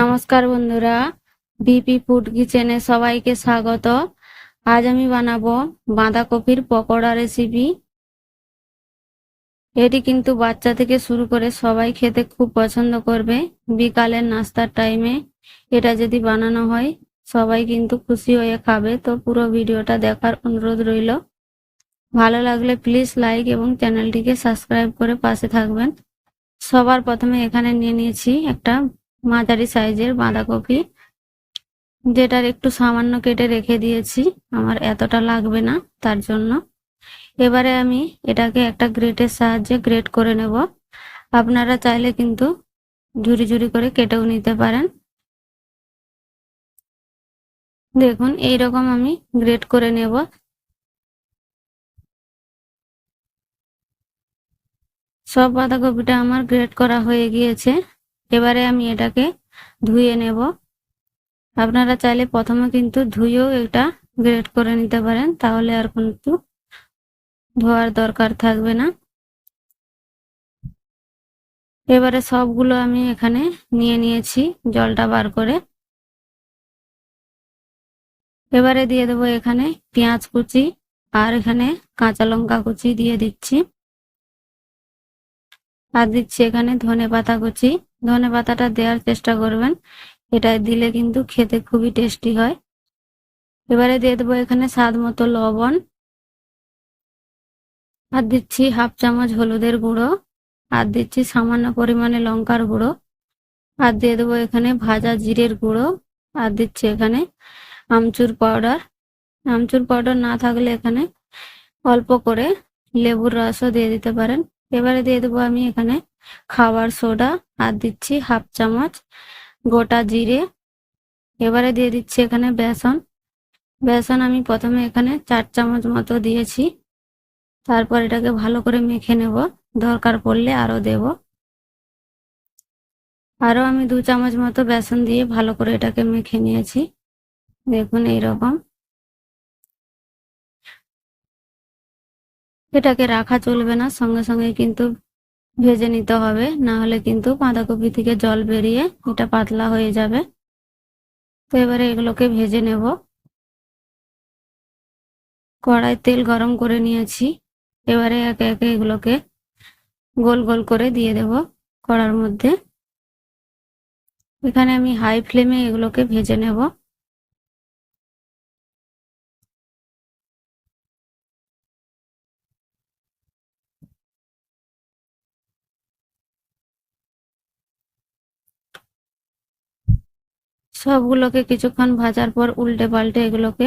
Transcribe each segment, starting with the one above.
নমস্কার বন্ধুরা, BP food কিচেনে সবাইকে স্বাগত। আজ আমি বানাবো বাঁধাকপির পকোড়া রেসিপি এটি কিন্তু বাচ্চা থেকে শুরু করে সবাই খেতে খুব পছন্দ করবে। বিকালের নাস্তার টাইমে এটা যদি বানানো হয়, সবাই কিন্তু খুশি হয়ে খাবে। তো পুরো ভিডিওটা দেখার অনুরোধ রইল। ভালো লাগলে প্লিজ লাইক এবং চ্যানেলটিকে সাবস্ক্রাইব করে পাশে থাকবেন। সবার প্রথমে এখানে নিয়ে নিয়েছি একটা মাঝারি সাইজের বাঁধাকপি, যেটার একটু সামান্য কেটে রেখে দিয়েছি। আমার এতটা লাগবে না তার জন্য। এবারে আমি এটাকে একটা গ্রেটের সাহায্যে গ্রেট করে নেব। আপনারা চাইলে কিন্তু ঝুরি ঝুরি করে কেটেও নিতে পারেন। দেখুন এই রকম আমি গ্রেট করে নেব। সব বাঁধাকপিটা আমার গ্রেট করা হয়ে গিয়েছে। এবারে আমি এটাকে ধুয়ে নেব। আপনারা চাইলে প্রথমে কিন্তু ধুয়েও এটা গ্রেড করে নিতে পারেন, তাহলে আর কিন্তু ধোয়ার দরকার থাকবে না। এবারে সবগুলো আমি এখানে নিয়ে নিয়েছি, জলটা বার করে। এবারে দিয়ে দেবো এখানে পেঁয়াজ কুচি আর এখানে কাঁচা লঙ্কা কুচি দিয়ে দিচ্ছি। আর দিচ্ছি এখানে ধনে পাতা কুচি। ধনে পাতাটা দেওয়ার চেষ্টা করবেন। এটা দিলে কিন্তু খেতে খুবই টেস্টি হয়। এবারে দিয়ে দেবো এখানে স্বাদ মতো লবণ। আর দিচ্ছি হাফ চামচ হলুদের গুঁড়ো। আর দিচ্ছি সামান্য পরিমাণে লঙ্কার গুঁড়ো। আর দিয়ে দেবো এখানে ভাজা জিরের গুঁড়ো। আর দিচ্ছি এখানে আমচুর পাউডার। আমচুর পাউডার না থাকলে এখানে অল্প করে লেবুর রসও দিয়ে দিতে পারেন। এবারে দিয়ে দেবো আমি এখানে খাবার সোডা, আর দিচ্ছি হাফ চামচ গোটা জিরে। এবারে দিয়ে দিচ্ছি এখানে বেসন। বেসন আমি প্রথমে এখানে চার চামচ মতো দিয়েছি। তারপর এটাকে ভালো করে মেখে নেব। দরকার পড়লে আরও দেব। আরও আমি দু চামচ মতো বেসন দিয়ে ভালো করে এটাকে মেখে নিয়েছি। দেখুন এইরকম। এটাকে রাখা চলবে না, সঙ্গে সঙ্গে কিন্তু ভেজে নিতে হবে, না হলে কিন্তু বাঁধাকপি থেকে জল বেরিয়ে এটা পাতলা হয়ে যাবে। তো এবারে এগুলোকে ভেজে নেব। কড়াই তেল গরম করে নিয়েছি, এবারে একে একে এগুলোকে গোল গোল করে দিয়ে দেব কড়ার মধ্যে। এখানে আমি হাই ফ্লেমে এগুলোকে ভেজে নেব। সবগুলোকে কিছুক্ষণ ভাজার পর উল্টে পাল্টে এগুলোকে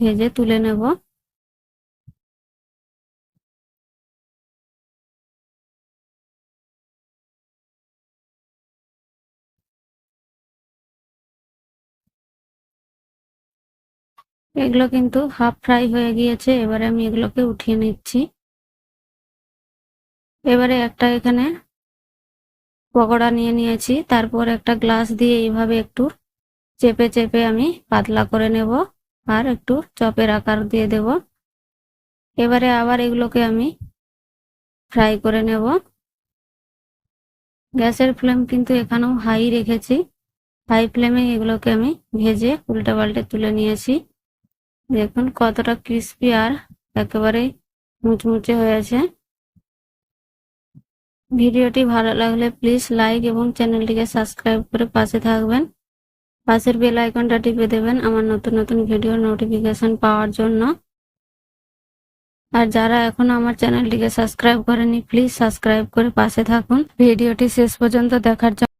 ভেজে তুলে নেব। এগুলো কিন্তু হাফ ফ্রাই হয়ে গিয়েছে, এবারে আমি এগুলোকে উঠিয়ে নিচ্ছি। এবারে একটা এখানে পকোড়া নিয়ে নিয়েছি, তারপর একটা গ্লাস দিয়ে এইভাবে একটু চেপে চেপে আমি পাতলা করে নেব আর একটু চপের আকার দিয়ে দেব। এবারে আবার এগুলোকে আমি ফ্রাই করে নেব। গ্যাসের ফ্লেম কিন্তু এখানেও হাই রেখেছি। হাই ফ্লেমে এগুলোকে আমি ভেজে উল্টা পাল্টে তুলে নিয়েছি। দেখুন কতটা ক্রিস্পি আর একেবারে মুচমুচে হয়েছে ভিডিওটি ভালো লাগলে প্লিজ লাইক এবং চ্যানেলটিকে সাবস্ক্রাইব করে পাশে থাকবেন। পাশের বেল আইকনটা টিপে দেবেন আমার নতুন নতুন ভিডিও নোটিফিকেশন পাওয়ার জন্য। আর যারা এখন আমার চ্যানেলটিকে সাবস্ক্রাইব করেনি প্লিজ সাবস্ক্রাইব করে পাশে থাকুন। ভিডিওটি শেষ পর্যন্ত দেখার জন্য